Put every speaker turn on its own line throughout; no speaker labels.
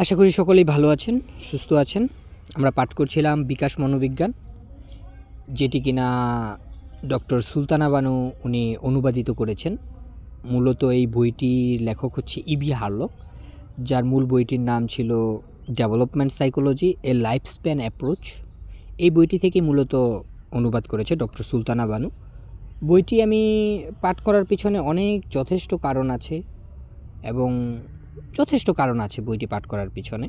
আশা করি সকলেই ভালো আছেন, সুস্থ আছেন। আমরা পাঠ করছিলাম বিকাশ মনোবিজ্ঞান, যেটি কিনা ডক্টর সুলতানা বানু উনি অনুবাদিত করেছেন। মূলত এই বইটির লেখক হচ্ছে ইবি হার্লক, যার মূল বইটির নাম ছিল development psychology, a life span approach. এই বইটি থেকে মূলত অনুবাদ করেছে ডক্টর সুলতানা বানু। বইটি আমি পাঠ করার পিছনে অনেক যথেষ্ট কারণ আছে এবং যথেষ্ট কারণ আছে বইটি পাঠ করার পিছনে।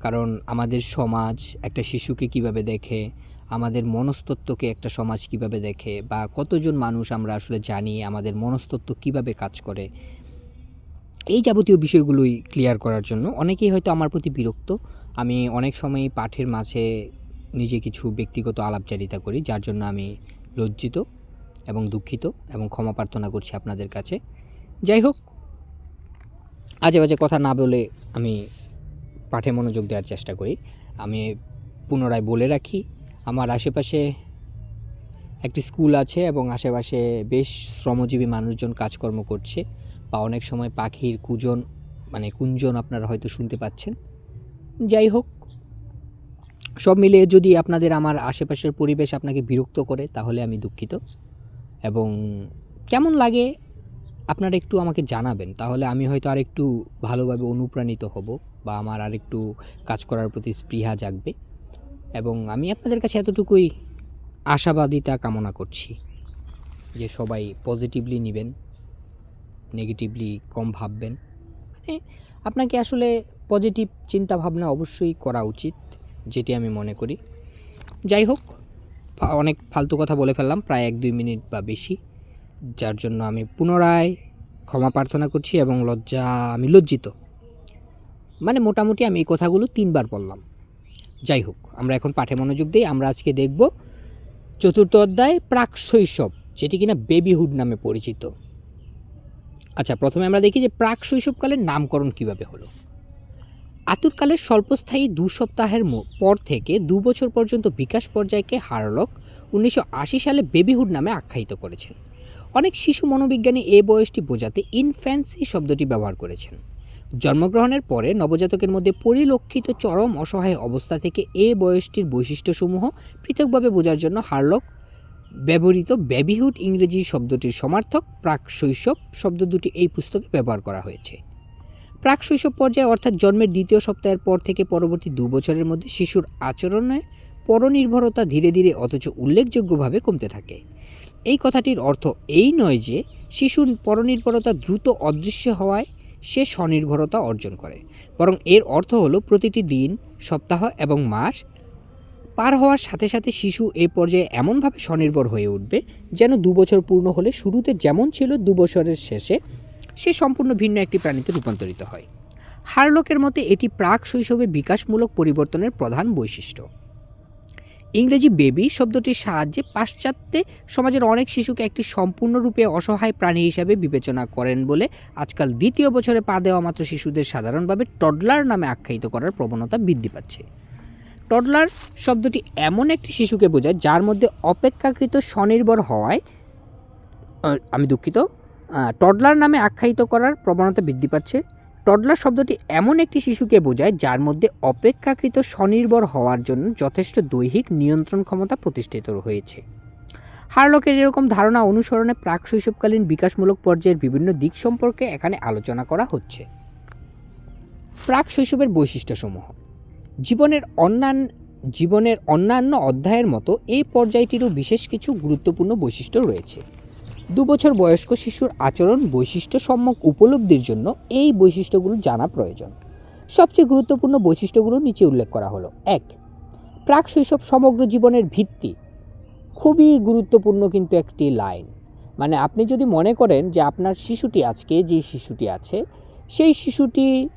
কারণ আমাদের সমাজ একটা শিশুকে কীভাবে দেখে, আমাদের মনস্তত্ত্বকে একটা সমাজ কীভাবে দেখে, বা কতজন মানুষ আমরা আসলে জানি আমাদের মনস্তত্ত্ব কীভাবে কাজ করে, এই যাবতীয় বিষয়গুলোই ক্লিয়ার করার জন্য। অনেকেই হয়তো আমার প্রতি বিরক্ত। আমি অনেক সময় পাঠের মাঝে নিজে কিছু ব্যক্তিগত আলাপচারিতা করি, যার জন্য আমি লজ্জিত এবং দুঃখিত এবং ক্ষমা প্রার্থনা করছি আপনাদের কাছে। যাই হোক আজে বাজে কথা না বলে আমি পাঠে মনোযোগ দেওয়ার চেষ্টা করি। আমি পুনরায় বলে রাখি, আমার আশেপাশে একটি স্কুল আছে এবং আশেপাশে বেশ শ্রমজীবী মানুষজন কাজকর্ম করছে। বা অনেক সময় পাখির কুজন মানে কুঞ্জন আপনারা হয়তো শুনতে পাচ্ছেন। যাই হোক, সব মিলিয়ে যদি আপনাদের আমার আশেপাশের পরিবেশ আপনাকে বিরক্ত করে, তাহলে আমি দুঃখিত। এবং কেমন লাগে আপনারা একটু আমাকে জানাবেন, তাহলে আমি হয়তো আর একটু ভালোভাবে অনুপ্রাণিত হব বা আমার আর একটু কাজ করার প্রতি স্পৃহা জাগবে। এবং আমি আপনাদের কাছে এতটুকুই আশাবাদিতা কামনা করছি যে সবাই পজিটিভলি নেবেন নেগেটিভলি কম ভাববেন। মানে আপনাকে আসলে পজিটিভ চিন্তা ভাবনা অবশ্যই করা উচিত, যেটি আমি মনে করি। যাই হোক, অনেক ফালতু কথা বলে ফেললাম, প্রায় এক দুই মিনিট বা বেশি। যার জন্য আমি পুনরায় ক্ষমা প্রার্থনা করছি এবং লজ্জা, আমি লজ্জিত। মানে মোটামুটি আমি এই কথাগুলো তিনবার বললাম। যাই হোক, আমরা এখন পাঠে মনোযোগ দিই আমরা আজকে দেখব চতুর্থ অধ্যায় প্রাক শৈশব, যেটি কিনা বেবিহুড নামে পরিচিত। আচ্ছা প্রথমে আমরা দেখি যে প্রাক শৈশবকালের নামকরণ কীভাবে হলো। আতুরকালের স্বল্পস্থায়ী দু সপ্তাহের পর থেকে দু বছর পর্যন্ত বিকাশ পর্যায়কে হারলক উনিশশো আশি সালে বেবিহুড নামে আখ্যায়িত করেছেন। অনেক শিশু মনোবিজ্ঞানী এ বয়সটি বোঝাতে ইনফ্যান্সি শব্দটি ব্যবহার করেছেন। জন্মগ্রহণের পরে নবজাতকের মধ্যে পরিলক্ষিত চরম অসহায় অবস্থা থেকে এ বয়সটির বৈশিষ্ট্যসমূহ পৃথকভাবে বোঝার জন্য হারলক ব্যবহৃত বেবিহুড ইংরেজি শব্দটির সমার্থক প্রাক শৈশব শব্দ দুটি এই পুস্তকে ব্যবহার করা হয়েছে। প্রাক শৈশব পর্যায়ে অর্থাৎ জন্মের দ্বিতীয় সপ্তাহের পর থেকে পরবর্তী দু বছরের মধ্যে শিশুর আচরণে পরনির্ভরতা ধীরে ধীরে অথচ উল্লেখযোগ্যভাবে কমতে থাকে। এই কথাটির অর্থ এই নয় যে শিশুর পরনির্ভরতা দ্রুত অদৃশ্য হওয়ায় সে স্বনির্ভরতা অর্জন করে, বরং এর অর্থ হলো প্রতিটি দিন, সপ্তাহ এবং মাস পার হওয়ার সাথে সাথে শিশু এ পর্যায়ে এমনভাবে স্বনির্ভর হয়ে উঠবে যেন দু বছর পূর্ণ হলে শুরুতে যেমন ছিল দু বছরের শেষে, সে সম্পূর্ণ ভিন্ন একটি প্রাণীতে রূপান্তরিত হয়। হারলকের মতে এটি প্রাক শৈশবে বিকাশমূলক পরিবর্তনের প্রধান বৈশিষ্ট্য। ইংরেজি বেবি শব্দটির সাহায্যে পাশ্চাত্যে সমাজের অনেক শিশুকে একটি সম্পূর্ণরূপে অসহায় প্রাণী হিসাবে বিবেচনা করেন বলে আজকাল দ্বিতীয় বছরে পা দেওয়া মাত্র শিশুদের সাধারণভাবে টডলার নামে আখ্যায়িত করার প্রবণতা বৃদ্ধি পাচ্ছে। টডলার শব্দটি এমন একটি শিশুকে বোঝায় যার মধ্যে অপেক্ষাকৃত স্বনির্ভর হওয়ায় আমি দুঃখিত টডলার নামে আখ্যায়িত করার প্রবণতা বৃদ্ধি পাচ্ছে। টডলার শব্দটি এমন একটি শিশুকে বোঝায় যার মধ্যে অপেক্ষাকৃত স্বনির্ভর হওয়ার জন্য যথেষ্ট দৈহিক নিয়ন্ত্রণ ক্ষমতা প্রতিষ্ঠিত হয়েছে হারলকের এরকম ধারণা অনুসরণে প্রাক শৈশবকালীন বিকাশমূলক পর্যায়ের বিভিন্ন দিক সম্পর্কে এখানে আলোচনা করা হচ্ছে। প্রাক শৈশবের বৈশিষ্ট্যসমূহ। জীবনের অন্যান্য জীবনের অন্যান্য অধ্যায়ের মতো এই পর্যায়টিরও বিশেষ কিছু গুরুত্বপূর্ণ বৈশিষ্ট্য রয়েছে। দু বছর বয়স্ক শিশুর আচরণ বৈশিষ্ট্য সম্যক উপলব্ধির জন্য এই বৈশিষ্ট্যগুলো জানা প্রয়োজন। সবচেয়ে গুরুত্বপূর্ণ বৈশিষ্ট্যগুলো নিচে উল্লেখ করা হলো। এক, প্রাক শৈশব সমগ্র জীবনের ভিত্তি। খুবই গুরুত্বপূর্ণ কিন্তু একটি লাইন। মানে আপনি যদি মনে করেন যে আপনার শিশুটি আজকে যে শিশুটি আছে, সেই শিশুটি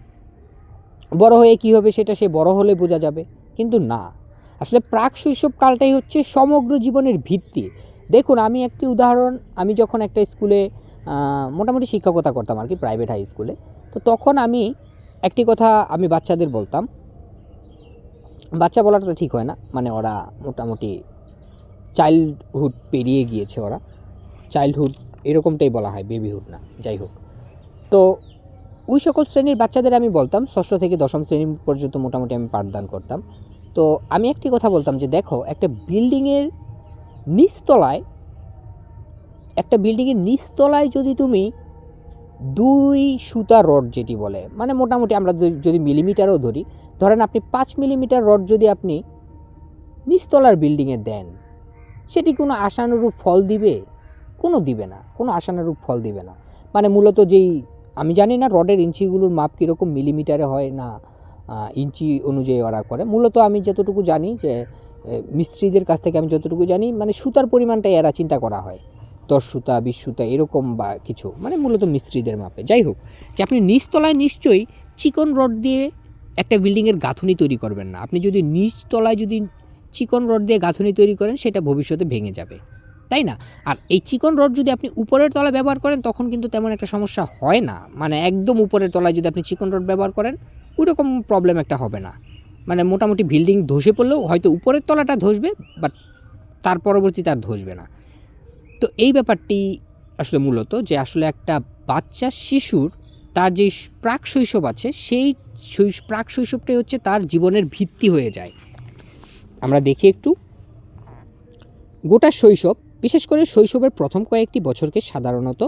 বড় হয়ে কী হবে সেটা সে বড় হলে বোঝা যাবে। কিন্তু না। আসলে প্রাক শৈশবকালটাই হচ্ছে সমগ্র জীবনের ভিত্তি। দেখুন, আমি একটি উদাহরণ, আমি যখন একটা স্কুলে মোটামুটি শিক্ষকতা করতাম আর কি প্রাইভেট হাই স্কুলে তো তখন আমি একটি কথা আমি বাচ্চাদের বলতাম। বাচ্চা বলাটা তো ঠিক হয় না মানে ওরা মোটামুটি চাইল্ডহুড পেরিয়ে গিয়েছে ওরা। চাইল্ডহুড এরকমটাই বলা হয় বেবিহুড না, যাই হোক। তো ওই সকল শ্রেণির বাচ্চাদের আমি বলতাম, ষষ্ঠ থেকে দশম শ্রেণি পর্যন্ত মোটামুটি আমি পাঠদান করতাম। তো আমি একটি কথা বলতাম যে, দেখো, একটা বিল্ডিংয়ের নিচতলায়, একটা বিল্ডিংয়ের নিচতলায় যদি তুমি দুই সুতা রড যেটি বলে মানে মোটামুটি আমরা যদি- মিলিমিটারও ধরি, ধরেন আপনি পাঁচ মিলিমিটার রড যদি আপনি নিচতলার বিল্ডিংয়ে দেন, সেটি কোনো আশানুরূপ ফল দিবে? কোনো দিবে না, কোনো আশানুরূপ ফল দিবে না। মানে মূলত যেই, আমি জানি না রডের ইঞ্চিগুলোর মাপ কীরকম মিলিমিটারে হয় না ইঞ্চি অনুযায়ী ওরা করে। মূলত আমি যতটুকু জানি যে মিস্ত্রিদের কাছ থেকে আমি যতটুকু জানি মানে সুতার পরিমাণটাই এরা চিন্তা করা হয়। দশ সুতা, বিশ সুতা, এরকম বা কিছু। মানে মূলত মিস্ত্রিদের মাপে। যাই হোক, যে আপনি নিচতলায় নিশ্চয়ই চিকন রড দিয়ে একটা বিল্ডিংয়ের গাঁথুনি তৈরি করবেন না। আপনি যদি নিচতলায় যদি চিকন রড দিয়ে গাঁথুনি তৈরি করেন, সেটা ভবিষ্যতে ভেঙে যাবে। তাই না? আর এই চিকন রড যদি আপনি উপরের তলায় ব্যবহার করেন, তখন কিন্তু তেমন একটা সমস্যা হয় না। মানে একদম উপরের তলায় যদি আপনি চিকন রড ব্যবহার করেন ওই রকম প্রবলেম একটা হবে না। মানে মোটামুটি বিল্ডিং ধসে পড়লেও হয়তো উপরের তলাটা ধসবে বাট তার পরবর্তীতে আর ধসবে না। তো এই ব্যাপারটি আসলে মূলত যে আসলে একটা বাচ্চা শিশুর তার যে প্রাক শৈশব আছে, সেই প্রাক শৈশবটাই হচ্ছে তার জীবনের ভিত্তি হয়ে যায়। আমরা দেখি একটু। গোটা শৈশব, বিশেষ করে শৈশবের প্রথম কয়েকটি বছরকে সাধারণত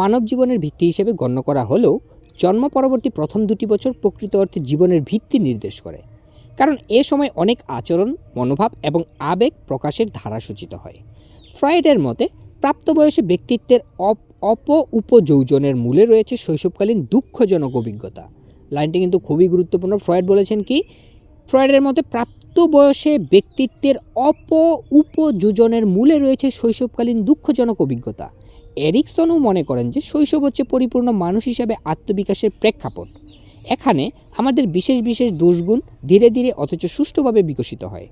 মানব জীবনের ভিত্তি হিসেবে গণ্য করা হলেও জন্ম পরবর্তী প্রথম দুটি বছর প্রকৃত অর্থে জীবনের ভিত্তি নির্দেশ করে। কারণ এ সময় অনেক আচরণ, মনোভাব এবং আবেগ প্রকাশের ধারা সূচিত হয়। ফ্রয়েডের মতে, প্রাপ্তবয়সে ব্যক্তিত্বের অপ অপ উপযৌজনের মূলে রয়েছে শৈশবকালীন দুঃখজনক অভিজ্ঞতা। লাইনটি কিন্তু খুবই গুরুত্বপূর্ণ। ফ্রয়েড বলেছেন কি, ফ্রয়েডের মতে প্রাপ্ত বয়সে ব্যক্তিত্বের অপ উপযোজনের মূলে রয়েছে শৈশবকালীন দুঃখজনক অভিজ্ঞতা। এরিকসনও মনে করেন যে শৈশব হচ্ছে পরিপূর্ণ মানুষ হিসাবে আত্মবিকাশের প্রেক্ষাপট। এখানে আমাদের বিশেষ বিশেষ দোষগুণ ধীরে ধীরে অথচ সুষ্ঠুভাবে বিকশিত হয়।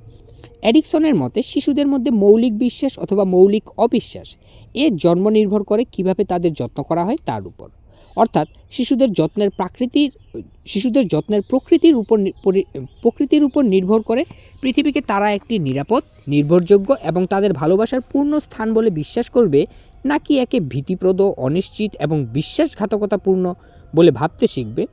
এরিকসনের মতে শিশুদের মধ্যে মৌলিক বিশ্বাস অথবা মৌলিক অবিশ্বাস এর জন্ম নির্ভর করে কীভাবে তাদের যত্ন করা হয় তার উপর। অর্থাৎ শিশুদের যত্নের প্রাকৃতির, শিশুদের যত্নের প্রকৃতির উপর প্রকৃতির উপর নির্ভর করে পৃথিবীকে তারা একটি নিরাপদ, নির্ভরযোগ্য এবং তাদের ভালোবাসার পূর্ণ স্থান বলে বিশ্বাস করবে, নাকি একে ভীতিপ্রদ, অনিশ্চিত এবং বিশ্বাসঘাতকতাপূর্ণ বলে ভাবতে শিখবে?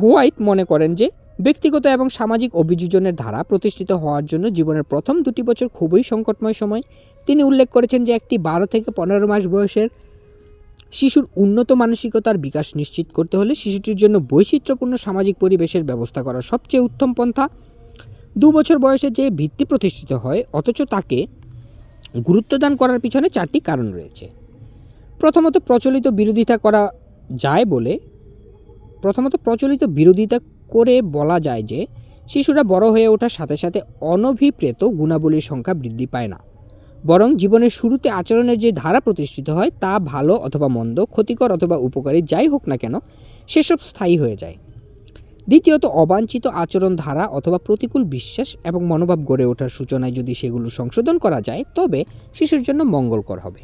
হোয়াইট মনে করেন যে ব্যক্তিগত এবং সামাজিক অভিযোজনের ধারা প্রতিষ্ঠিত হওয়ার জন্য জীবনের প্রথম দুটি বছর খুবই সংকটময় সময়। তিনি উল্লেখ করেছেন যে একটি বারো থেকে পনেরো মাস বয়সের শিশুর উন্নত মানসিকতার বিকাশ নিশ্চিত করতে হলে শিশুটির জন্য বৈচিত্র্যপূর্ণ সামাজিক পরিবেশের ব্যবস্থা করা সবচেয়ে উত্তম পন্থা। দু বছর বয়সে যে ভিত্তি প্রতিষ্ঠিত হয়, অথচ তাকে গুরুত্বদান করার পিছনে চারটি কারণ রয়েছে। প্রথমত, প্রচলিত বিরোধিতা করা যায় বলে প্রথমত প্রচলিত বিরোধিতা করে বলা যায় যে, শিশুরা বড় হয়ে ওঠার সাথে সাথে অনভিপ্রেত গুণাবলীর সংখ্যা বৃদ্ধি পায় না। বরং জীবনের শুরুতে আচরণের যে ধারা প্রতিষ্ঠিত হয়, তা ভালো অথবা মন্দ, ক্ষতিকর অথবা উপকারী যাই হোক না কেন, সেসব স্থায়ী হয়ে যায়। দ্বিতীয়ত, অবাঞ্ছিত আচরণ ধারা অথবা প্রতিকূল বিশ্বাস এবং মনোভাব গড়ে ওঠার সূচনায় যদি সেগুলো সংশোধন করা যায়, তবে শিশুর জন্য মঙ্গলকর হবে।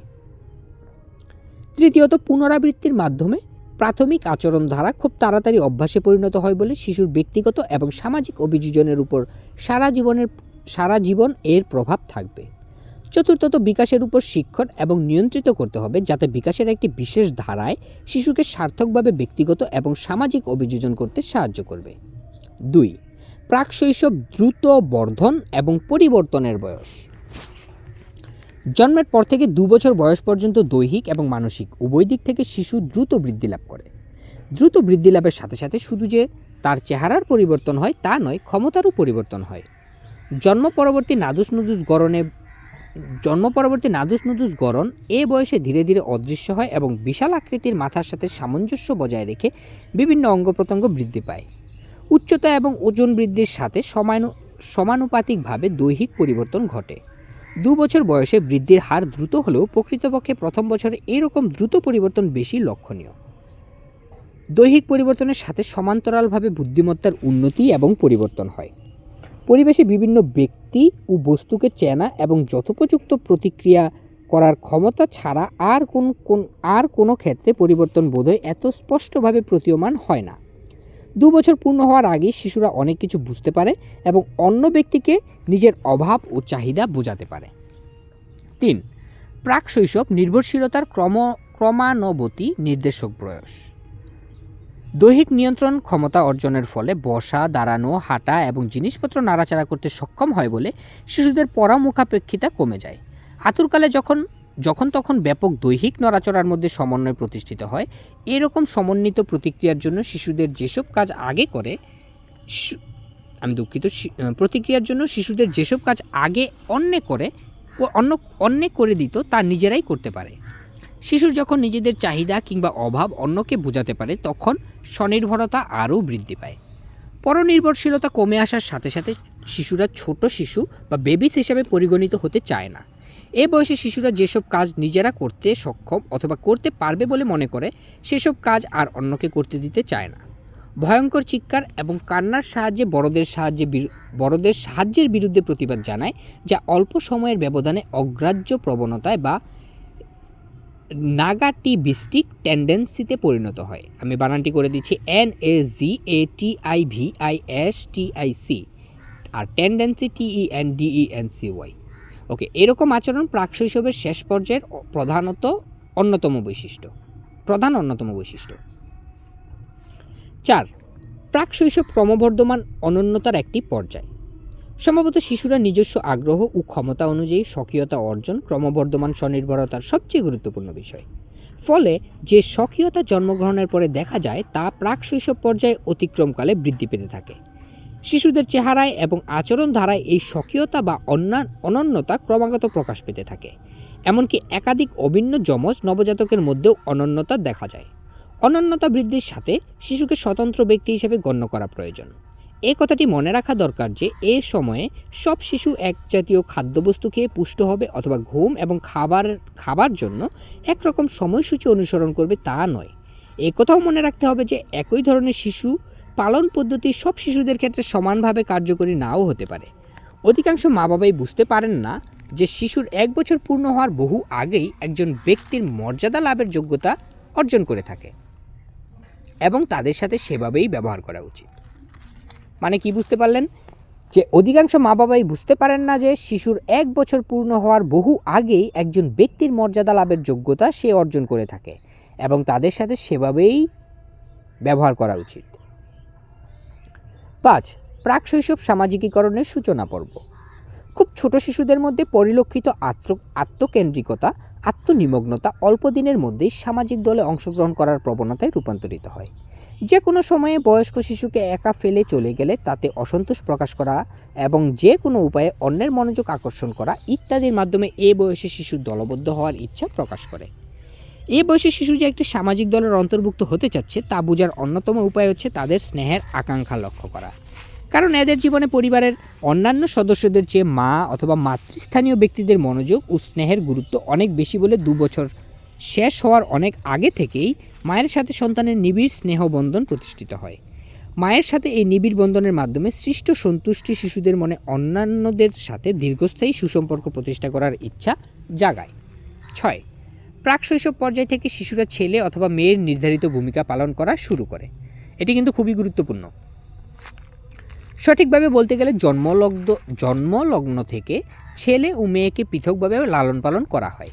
তৃতীয়ত, পুনরাবৃত্তির মাধ্যমে প্রাথমিক আচরণ ধারা খুব তাড়াতাড়ি অভ্যাসে পরিণত হয় বলে শিশুর ব্যক্তিগত এবং সামাজিক অভিযোজনের উপর সারা জীবনের, সারা জীবন এর প্রভাব থাকবে। চতুর্থত, বিকাশের উপর শিক্ষণ এবং নিয়ন্ত্রিত করতে হবে যাতে বিকাশের একটি বিশেষ ধারায় শিশুকে সার্থকভাবে ব্যক্তিগত এবং সামাজিক অভিযোজন করতে সাহায্য করবে। দুই, প্রাক শৈশব দ্রুত বর্ধন এবং পরিবর্তনের বয়স। জন্মের পর থেকে দু বছর বয়স পর্যন্ত দৈহিক এবং মানসিক উভয় দিক থেকে শিশু দ্রুত বৃদ্ধি লাভ করে। দ্রুত বৃদ্ধি লাভের সাথে সাথে শুধু যে তার চেহারার পরিবর্তন হয় তা নয়, ক্ষমতারও পরিবর্তন হয়। জন্ম পরবর্তী নাদুস নুদুস গরণে জন্ম পরবর্তী নাদুস নুদুস গরণ এ বয়সে ধীরে ধীরে অদৃশ্য হয় এবং বিশাল আকৃতির মাথার সাথে সামঞ্জস্য বজায় রেখে বিভিন্ন অঙ্গ প্রত্যঙ্গ বৃদ্ধি পায়। উচ্চতা এবং ওজন বৃদ্ধির সাথে সমানু সমানুপাতিকভাবে দৈহিক পরিবর্তন ঘটে। দু বছর বয়সে বৃদ্ধির হার দ্রুত হলেও প্রকৃতপক্ষে প্রথম বছরে এরকম দ্রুত পরিবর্তন বেশি লক্ষণীয়। দৈহিক পরিবর্তনের সাথে সমান্তরালভাবে বুদ্ধিমত্তার উন্নতি এবং পরিবর্তন হয়। পরিবেশে বিভিন্ন ব্যক্তি ও বস্তুকে চেনা এবং যথোপযুক্ত প্রতিক্রিয়া করার ক্ষমতা ছাড়া আর কোন আর কোনো ক্ষেত্রে পরিবর্তন বোধহয় এত স্পষ্টভাবে প্রতীয়মান হয় না। দু বছর পূর্ণ হওয়ার আগে শিশুরা অনেক কিছু বুঝতে পারে এবং অন্য ব্যক্তিকে নিজের অভাব ও চাহিদা বোঝাতে পারে। তিন, প্রাক শৈশব নির্ভরশীলতার ক্রম ক্রমানবতী নির্দেশক বয়স দৈহিক নিয়ন্ত্রণ ক্ষমতা অর্জনের ফলে বসা, দাঁড়ানো, হাঁটা এবং জিনিসপত্র নাড়াচাড়া করতে সক্ষম হয় বলে শিশুদের পরামুখাপেক্ষিতা কমে যায়। আতুরকালে যখন যখন তখন ব্যাপক দৈহিক নড়াচড়ার মধ্যে সমন্বয় প্রতিষ্ঠিত হয়, এরকম সমন্বিত প্রতিক্রিয়ার জন্য শিশুদের যেসব কাজ আগে করে আমি দুঃখিত প্রতিক্রিয়ার জন্য শিশুদের যেসব কাজ আগে অন্যে করে অন্য, অন্যে করে দিত, তা নিজেরাই করতে পারে। শিশুর যখন নিজেদের চাহিদা কিংবা অভাব অন্যকে বোঝাতে পারে, তখন স্বনির্ভরতা আরও বৃদ্ধি পায়। পরনির্ভরশীলতা কমে আসার সাথে সাথে শিশুরা ছোট শিশু বা বেবিস হিসেবে পরিগণিত হতে চায় না। এ বয়সে শিশুরা যেসব কাজ নিজেরা করতে সক্ষম অথবা করতে পারবে বলে মনে করে, সেসব কাজ আর অন্যকে করতে দিতে চায় না। ভয়ঙ্কর চিৎকার এবং কান্নার সাহায্যে বড়দের সাহায্যে বড়দের সাহায্যের বিরুদ্ধে প্রতিবাদ জানায়, যা অল্প সময়ের ব্যবধানে অগ্রাহ্য প্রবণতায় বা নাগাটিভিস্টিক টেন্ডেন্সিতে পরিণত হয়। আমি বানানটি করে দিচ্ছি N A G A T I V I S T I C R tendency TE N D E N C Y okay, এরকম আচরণ প্রাক শৈশবের শেষ পর্যায়ের প্রধানত অন্যতম বৈশিষ্ট্য। প্রধান অন্যতম বৈশিষ্ট্য। চার প্রাক শৈশব ক্রমবর্ধমান অনন্যতার একটি পর্যায়। সম্ভবত শিশুরা নিজস্ব আগ্রহ ও ক্ষমতা অনুযায়ী স্বকীয়তা অর্জন ক্রমবর্ধমান স্বনির্ভরতার সবচেয়ে গুরুত্বপূর্ণ বিষয়। ফলে যে স্বকীয়তা জন্মগ্রহণের পরে দেখা যায়, তা প্রাক শৈশব পর্যায়ে অতিক্রমকালে বৃদ্ধি পেতে থাকে। শিশুদের চেহারায় এবং আচরণ ধারায় এই স্বকীয়তা বা অনন্যতা ক্রমাগত প্রকাশ পেতে থাকে। এমনকি একাধিক অভিন্ন যমজ নবজাতকের মধ্যেও অনন্যতা দেখা যায়। অনন্যতা বৃদ্ধির সাথে শিশুকে স্বতন্ত্র ব্যক্তি হিসেবে গণ্য করা প্রয়োজন। এ কথাটি মনে রাখা দরকার যে, এ সময়ে সব শিশু এক জাতীয় খাদ্যবস্তু খেয়ে পুষ্ট হবে অথবা ঘুম এবং খাবার খাবার জন্য একরকম সময়সূচি অনুসরণ করবে তা নয়। এ কথাও মনে রাখতে হবে যে, একই ধরনের শিশু পালন পদ্ধতি সব শিশুদের ক্ষেত্রে সমানভাবে কার্যকরী নাও হতে পারে। অধিকাংশ মা বাবাই বুঝতে পারেন না যে শিশুর এক বছর পূর্ণ হওয়ার বহু আগেই একজন ব্যক্তির মর্যাদা লাভের যোগ্যতা অর্জন করে থাকে এবং তাদের সাথে সেভাবেই ব্যবহার করা উচিত। মানে কি বুঝতে পারলেন? যে অধিকাংশ মা বাবাই বুঝতে পারেন না যে শিশুর এক বছর পূর্ণ হওয়ার বহু আগেই একজন ব্যক্তির মর্যাদা লাভের যোগ্যতা সে অর্জন করে থাকে এবং তাদের সাথে সেভাবেই ব্যবহার করা উচিত। পাঁচ, প্রাক শৈশব সামাজিকীকরণের সূচনা পর্ব। খুব ছোট শিশুদের মধ্যে পরিলক্ষিত আত্ম আত্মকেন্দ্রিকতা, আত্মনিমগ্নতা অল্প দিনের মধ্যেই সামাজিক দলে অংশগ্রহণ করার প্রবণতায় রূপান্তরিত হয়। যে কোনো সময়ে বয়স্ক শিশুকে একা ফেলে চলে গেলে তাতে অসন্তোষ প্রকাশ করা এবং যে কোনো উপায়ে অন্যের মনোযোগ আকর্ষণ করা ইত্যাদির মাধ্যমে এ বয়সে শিশু দলবদ্ধ হওয়ার ইচ্ছা প্রকাশ করে। এ বয়সে শিশু যে একটি সামাজিক দলের অন্তর্ভুক্ত হতে চাচ্ছে, তা বোঝার অন্যতম উপায় হচ্ছে তাদের স্নেহের আকাঙ্ক্ষা লক্ষ্য করা। কারণ এদের জীবনে পরিবারের অন্যান্য সদস্যদের চেয়ে মা অথবা মাতৃস্থানীয় ব্যক্তিদের মনোযোগ ও স্নেহের গুরুত্ব অনেক বেশি বলে দু বছর শেষ হওয়ার অনেক আগে থেকেই মায়ের সাথে সন্তানের নিবিড় স্নেহবন্ধন প্রতিষ্ঠিত হয়। মায়ের সাথে এই নিবিড় বন্ধনের মাধ্যমে সৃষ্ট সন্তুষ্টি শিশুদের মনে অন্যান্যদের সাথে দীর্ঘস্থায়ী সুসম্পর্ক প্রতিষ্ঠা করার ইচ্ছা জাগায়। ছয় প্রাক শৈশব পর্যায় থেকে শিশুরা ছেলে অথবা মেয়ের নির্ধারিত ভূমিকা পালন করা শুরু করে। এটি কিন্তু খুবই গুরুত্বপূর্ণ। সঠিকভাবে বলতে গেলে জন্মলগ্ন জন্মলগ্ন থেকে ছেলে ও মেয়েকে পৃথকভাবে লালন পালন করা হয়।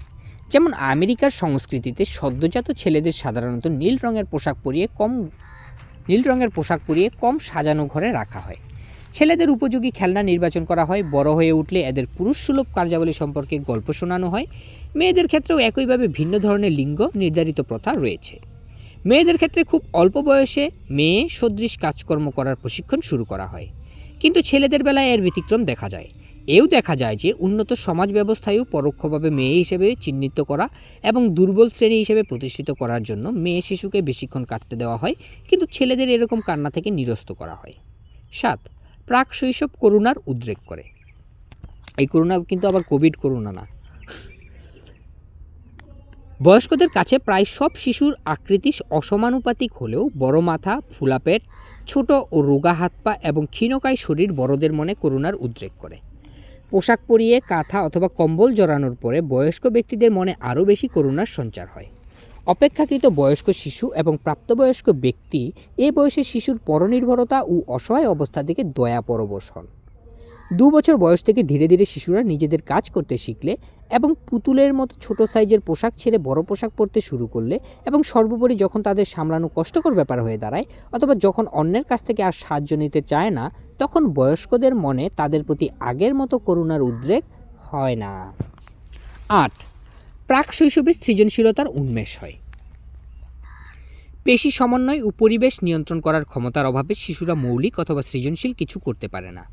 যেমন আমেরিকার সংস্কৃতিতে সদ্যজাত ছেলেদের সাধারণত নীল রঙের পোশাক পরিয়ে কম, নীল রঙের পোশাক পরিয়ে কম সাজানো ঘরে রাখা হয়। ছেলেদের উপযোগী খেলনা নির্বাচন করা হয়। বড় হয়ে উঠলে এদের পুরুষ সুলভ কার্যাবলী সম্পর্কে গল্প শোনানো হয়। মেয়েদের ক্ষেত্রেও একইভাবে ভিন্ন ধরনের লিঙ্গ নির্ধারিত প্রথা রয়েছে। মেয়েদের ক্ষেত্রে খুব অল্প বয়সে মেয়ে সদৃশ কাজকর্ম করার প্রশিক্ষণ শুরু করা হয়। কিন্তু ছেলেদের বেলায় এর ব্যতিক্রম দেখা যায়। এও দেখা যায় যে উন্নত সমাজ ব্যবস্থায়ও পরোক্ষভাবে মেয়ে হিসেবে চিহ্নিত করা এবং দুর্বল শ্রেণি হিসেবে প্রতিষ্ঠিত করার জন্য মেয়ে শিশুকে বেশিক্ষণ কাটতে দেওয়া হয়। কিন্তু ছেলেদের এরকম কান্না থেকে নিরস্ত করা হয়। সাত প্রাক শৈশব করুণার উদ্রেক করে। এই করুণা কিন্তু আবার কোভিড করুণা না। বয়স্কদের কাছে প্রায় সব শিশুর আকৃতি অসমানুপাতিক হলেও বড় মাথা, ফুলা পেট, ছোট ও রোগা হাত পা এবং ক্ষীণকায় শরীর বড়দের মনে করুণার উদ্রেক করে। পোশাক পরিয়ে, কাঁথা অথবা কম্বল জড়ানোর পরে বয়স্ক ব্যক্তিদের মনে আরও বেশি করুণার সঞ্চার হয়। অপেক্ষাকৃত বয়স্ক শিশু এবং প্রাপ্তবয়স্ক ব্যক্তি এ বয়সে শিশুর পরনির্ভরতা ও অসহায় অবস্থা থেকে দয়া পরবশ হন। দু বছর বয়স থেকে ধীরে ধীরে শিশুরা নিজেদের কাজ করতে শিখলে এবং পুতুলের মতো ছোট সাইজের পোশাক ছেড়ে বড় পোশাক পরতে শুরু করলে এবং সর্বোপরি যখন তাদের সামলানো কষ্টকর ব্যাপার হয়ে দাঁড়ায় অথবা যখন অন্যের কাছ থেকে আর সাহায্য নিতে চায় না, তখন বয়স্কদের মনে তাদের প্রতি আগের মতো করুণার উদ্রেক হয় না। আট প্রাক শৈশবে সৃজনশীলতার উন্মেষ হয়। পেশি সমন্বয় ও পরিবেশ নিয়ন্ত্রণ করার ক্ষমতার অভাবে শিশুরা মৌলিক অথবা সৃজনশীল কিছু করতে পারে না।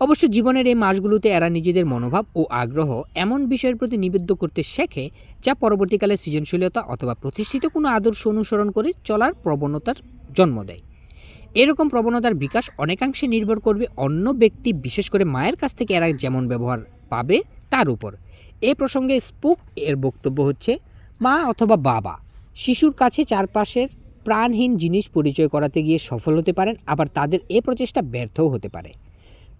অবশ্য জীবনের এই মাসগুলোতে এরা নিজেদের মনোভাব ও আগ্রহ এমন বিষয়ের প্রতি নিবেদ্য করতে শেখে, যা পরবর্তীকালে সৃজনশীলতা অথবা প্রতিষ্ঠিত কোনো আদর্শ অনুসরণ করে চলার প্রবণতার জন্ম দেয়। এরকম প্রবণতার বিকাশ অনেকাংশে নির্ভর করবে অন্য ব্যক্তি, বিশেষ করে মায়ের কাছ থেকে এরা যেমন ব্যবহার পাবে তার উপর। এ প্রসঙ্গে স্পুক এর বক্তব্য হচ্ছে, মা অথবা বাবা, শিশুর কাছে চারপাশের প্রাণহীন জিনিস পরিচয় করাতে গিয়ে সফল হতে পারেন, আবার তাদের এ প্রচেষ্টা ব্যর্থও হতে পারে।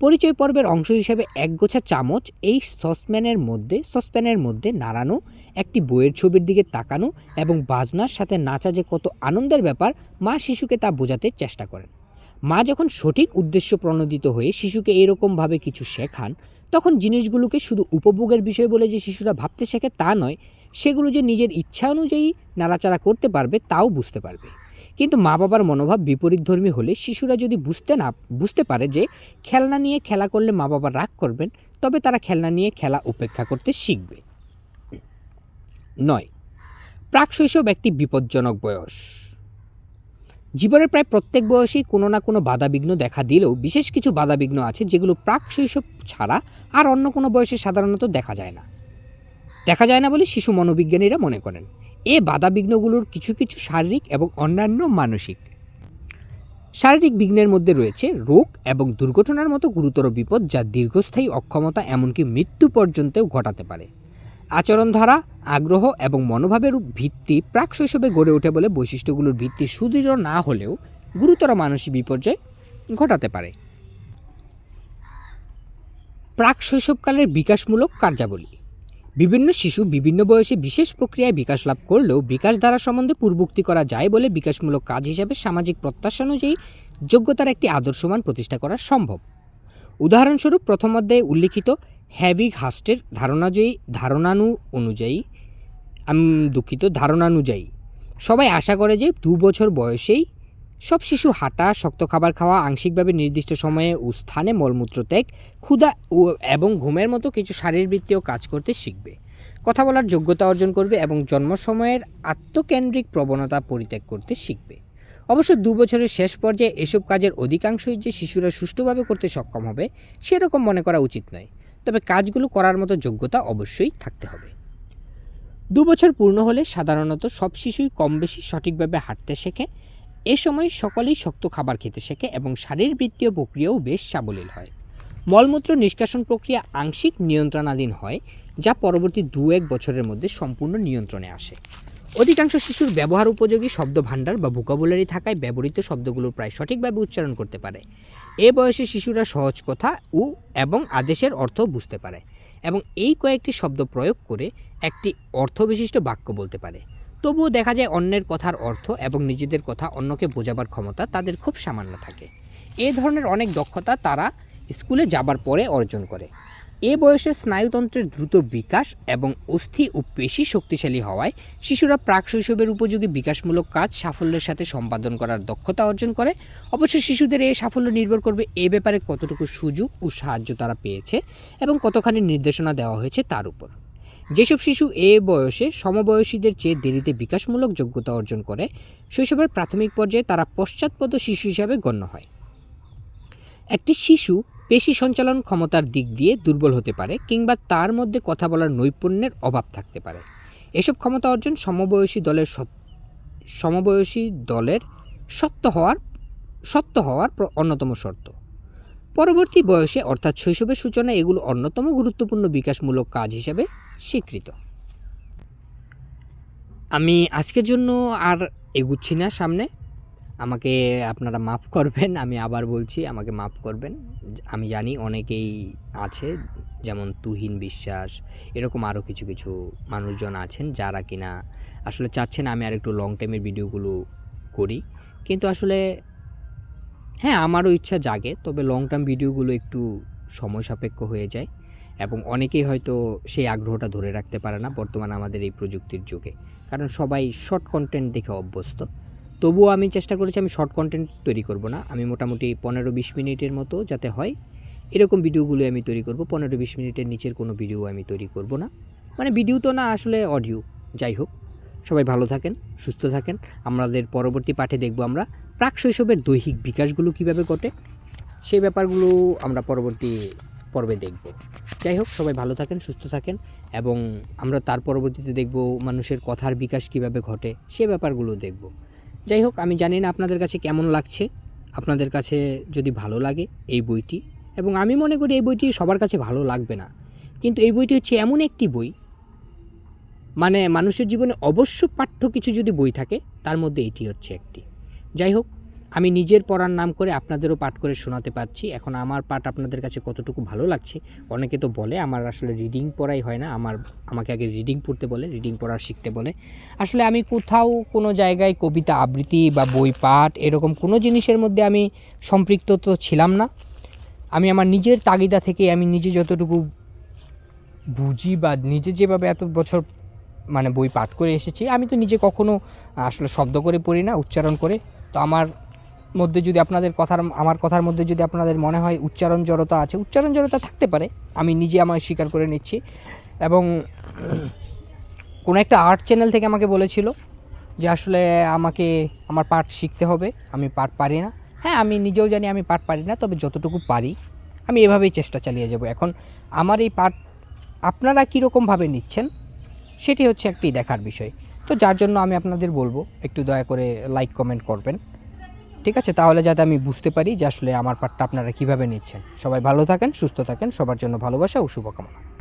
পরিচয় পর্বের অংশ হিসেবে একগোছা চামচ এই সসপ্যানের মধ্যে সসপ্যানের মধ্যে নাড়ানো, একটি বইয়ের ছবির দিকে তাকানো এবং বাজনার সাথে নাচা যে কত আনন্দের ব্যাপার, মা শিশুকে তা বোঝাতে চেষ্টা করেন। মা যখন সঠিক উদ্দেশ্য প্রণোদিত হয়ে শিশুকে এরকমভাবে কিছু শেখান তখন জিনিসগুলোকে শুধু উপভোগের বিষয় বলে যে শিশুরা ভাবতে শেখে তা নয়, সেগুলো যে নিজের ইচ্ছা অনুযায়ী নাড়াচাড়া করতে পারবে তাও বুঝতে পারবে। কিন্তু মা বাবার মনোভাব বিপরীতধর্মী হলে শিশুরা যদি বুঝতে না, বুঝতে পারে যে খেলনা নিয়ে খেলা করলে মা বাবা রাগ করবেন, তবে তারা খেলনা নিয়ে খেলা উপেক্ষা করতে শিখবে। নয়, প্রাক শৈশব একটি বিপজ্জনক বয়স। জীবনের প্রায় প্রত্যেক বয়সেই কোনো না কোনো বাধাবিঘ্ন দেখা দিলেও বিশেষ কিছু বাধাবিঘ্ন আছে যেগুলো প্রাক শৈশব ছাড়া আর অন্য কোনো বয়সে সাধারণত দেখা যায় না। দেখা যায় না বলে শিশু মনোবিজ্ঞানীরা মনে করেন। এ বাধাবিঘ্নগুলোর কিছু কিছু শারীরিক এবং অন্যান্য মানসিক। শারীরিক বিঘ্নের মধ্যে রয়েছে রোগ এবং দুর্ঘটনার মতো গুরুতর বিপদ যা দীর্ঘস্থায়ী অক্ষমতা এমনকি মৃত্যু পর্যন্তও ঘটাতে পারে। আচরণধারা, আগ্রহ এবং মনোভাবের ভিত্তি প্রাক শৈশবে গড়ে ওঠে বলে বৈশিষ্ট্যগুলোর ভিত্তি সুদৃঢ় না হলেও গুরুতর মানসিক বিপর্যয় ঘটাতে পারে। প্রাক শৈশবকালের বিকাশমূলক কার্যাবলী। বিভিন্ন শিশু বিভিন্ন বয়সে বিশেষ প্রক্রিয়ায় বিকাশ লাভ করলেও বিকাশ ধারা সম্বন্ধে পূর্বোক্তি করা যায় বলে বিকাশমূলক কাজ হিসাবে সামাজিক প্রত্যাশা অনুযায়ী যোগ্যতার একটি আদর্শমান প্রতিষ্ঠা করা সম্ভব। উদাহরণস্বরূপ প্রথম অধ্যায়ে উল্লিখিত হ্যাভিক হাস্টের ধারণা ধারণাজয়ী, ধারণানু অনুযায়ী, আমি দুঃখিত, ধারণানুযায়ী। সবাই আশা করে যে দু বছর বয়সেই সব শিশু হাঁটা, শক্ত খাবার খাওয়া, আংশিকভাবে নির্দিষ্ট সময়ে ও স্থানে মলমূত্র ত্যাগ, ক্ষুধা এবং ঘুমের মতো কিছু শারীরবৃত্তীয় কাজ করতে শিখবে। কথা বলার যোগ্যতা অর্জন করবে এবং জন্ম সময়ের আত্মকেন্দ্রিক প্রবণতা পরিত্যাগ করতে শিখবে। অবশ্য দু বছরের শেষ পর্যায়ে এসব কাজের অধিকাংশই যে শিশুরা সুষ্ঠুভাবে করতে সক্ষম হবে, সেরকম মনে করা উচিত নয়। তবে কাজগুলো করার মতো যোগ্যতা অবশ্যই থাকতে হবে। দু বছর পূর্ণ হলে সাধারণত সব শিশুই কম বেশি সঠিকভাবে হাঁটতে শেখে। এ সময় সকলেই শক্ত খাবার খেতে শেখে এবং শারীরবৃত্তীয় প্রক্রিয়াও বেশ সাবলীল হয়। মলমূত্র নিষ্কাশন প্রক্রিয়া আংশিক নিয়ন্ত্রণাধীন হয়, যা পরবর্তী দু এক বছরের মধ্যে সম্পূর্ণ নিয়ন্ত্রণে আসে। অধিকাংশ শিশুর ব্যবহার উপযোগী শব্দ ভাণ্ডার বা ভোকাবুলারি থাকায় ব্যবহৃত শব্দগুলো প্রায় সঠিকভাবে উচ্চারণ করতে পারে। এ বয়সে শিশুরা সহজ কথা ও এবং আদেশের অর্থ বুঝতে পারে এবং এই কয়েকটি শব্দ প্রয়োগ করে একটি অর্থবিশিষ্ট বাক্য বলতে পারে। তবুও দেখা যায় অন্যের কথার অর্থ এবং নিজেদের কথা অন্যকে বোঝাবার ক্ষমতা তাদের খুব সামান্য থাকে। এ ধরনের অনেক দক্ষতা তারা স্কুলে যাবার পরে অর্জন করে। এ বয়সে স্নায়ুতন্ত্রের দ্রুত বিকাশ এবং অস্থি ও পেশি শক্তিশালী হওয়ায় শিশুরা প্রাক শৈশবের উপযোগী বিকাশমূলক কাজ সাফল্যের সাথে সম্পাদন করার দক্ষতা অর্জন করে। অবশ্য শিশুদের এই সাফল্য নির্ভর করবে এ ব্যাপারে কতটুকু সুযোগ ও সাহায্য তারা পেয়েছে এবং কতখানি নির্দেশনা দেওয়া হয়েছে তার উপর। যেসব শিশু এ বয়সে সমবয়সীদের চেয়ে দেরিতে বিকাশমূলক যোগ্যতা অর্জন করে, শৈশবের প্রাথমিক পর্যায়ে তারা পশ্চাৎপদ শিশু হিসাবে গণ্য হয়। একটি শিশু পেশি সঞ্চালন ক্ষমতার দিক দিয়ে দুর্বল হতে পারে কিংবা তার মধ্যে কথা বলার নৈপুণ্যের অভাব থাকতে পারে। এসব ক্ষমতা অর্জন সমবয়সী দলের সমবয়সী দলের সত্য হওয়ার সত্য হওয়ার অন্যতম শর্ত। পরবর্তী বয়সে অর্থাৎ শৈশবের সূচনায় এগুলো অন্যতম গুরুত্বপূর্ণ বিকাশমূলক কাজ হিসেবে স্বীকৃত। আমি আজকের জন্য আর এগুচ্ছি না সামনে। আমাকে আপনারা মাফ করবেন, আমি আবার বলছি, আমাকে মাফ করবেন। আমি জানি অনেকেই আছে, যেমন তুহিন বিশ্বাস, এরকম আরও কিছু কিছু মানুষজন আছেন যারা কিনা আসলে চাচ্ছেন আমি আর একটু লং টাইমের ভিডিওগুলো করি। কিন্তু আসলে হ্যাঁ আমারও ইচ্ছা জাগে, তবে লং টার্ম ভিডিওগুলো একটু সময় সাপেক্ষ হয়ে যায় এবং অনেকেই হয়তো সেই আগ্রহটা ধরে রাখতে পারে না বর্তমান আমাদের এই প্রযুক্তির যুগে। কারণ সবাই শর্ট কন্টেন্ট দেখে অভ্যস্ত। তবুও আমি চেষ্টা করেছি আমি শর্ট কন্টেন্ট তৈরি করব না। আমি মোটামুটি পনেরো বিশ মিনিটের মতো যাতে হয়, এরকম ভিডিওগুলো আমি তৈরি করব। পনেরো বিশ মিনিটের নিচের কোনো ভিডিও আমি তৈরি করব না। মানে ভিডিও তো না, আসলে অডিও যাই হোক, সবাই ভালো থাকেন, সুস্থ থাকেন। আমাদের পরবর্তী পাঠে দেখব আমরা প্রাক শৈশবের দৈহিক বিকাশগুলো কীভাবে ঘটে, সেই ব্যাপারগুলো আমরা পরবর্তী পর্বে দেখব। যাই হোক, সবাই ভালো থাকেন, সুস্থ থাকেন এবং আমরা তার পরবর্তীতে দেখব মানুষের কথার বিকাশ কীভাবে ঘটে, সে ব্যাপারগুলো দেখব। যাই হোক, আমি জানি না আপনাদের কাছে কেমন লাগছে। আপনাদের কাছে যদি ভালো লাগে এই বইটি, এবং আমি মনে করি এই বইটি সবার কাছে ভালো লাগবে না। কিন্তু এই বইটি হচ্ছে এমন একটি বই মানে মানুষের জীবনে অবশ্য পাঠ্য কিছু যদি বই থাকে, তার মধ্যে এটি হচ্ছে একটি। যাই হোক আমি নিজের পড়ার নাম করে আপনাদেরও পাঠ করে শোনাতে পারছি। এখন আমার পাঠ আপনাদের কাছে কতটুকু ভালো লাগছে? অনেকে তো বলে, আমার আসলে রিডিং পড়াই হয় না, আমার, আমাকে আগে রিডিং পড়তে বলে রিডিং পড়া শিখতে বলে। আসলে আমি কোথাও কোনো জায়গায় কবিতা আবৃত্তি বা বই পাঠ এরকম কোনো জিনিসের মধ্যে আমি সম্পৃক্ত তো ছিলাম না। আমি আমার নিজের তাগিদা থেকে আমি নিজে যতটুকু বুঝি বা নিজে যেভাবে এত বছর মানে বই পাঠ করে এসেছি, আমি তো নিজে কখনো আসলে শব্দ করে পড়ি না, উচ্চারণ করে। তো আমার মধ্যে যদি আপনাদের কথার, আমার কথার মধ্যে যদি আপনাদের মনে হয় উচ্চারণ জড়তা আছে, উচ্চারণ জড়তা থাকতে পারে, আমি নিজে আমার স্বীকার করে নিচ্ছি। এবং কোনো একটা আর্ট চ্যানেল থেকে আমাকে বলেছিল যে আসলে আমাকে, আমার পাঠ শিখতে হবে, আমি পাঠ পারি না। হ্যাঁ আমি নিজেও জানি আমি পাঠ পারি না, তবে যতটুকু পারি, আমি এভাবেই চেষ্টা চালিয়ে যাব। এখন আমার এই পাঠ আপনারা কীরকমভাবে নিচ্ছেন, সেটি হচ্ছে একটি দেখার বিষয়। তো যার জন্য আমি আপনাদের বলব, একটু দয়া করে লাইক কমেন্ট করবেন। ঠিক আছে, তাহলে যাতে আমি বুঝতে পারি যে আসলে আমার পাঠটা আপনারা কীভাবে নিচ্ছেন। সবাই ভালো থাকেন, সুস্থ থাকেন, সবার জন্য ভালোবাসা ও শুভকামনা।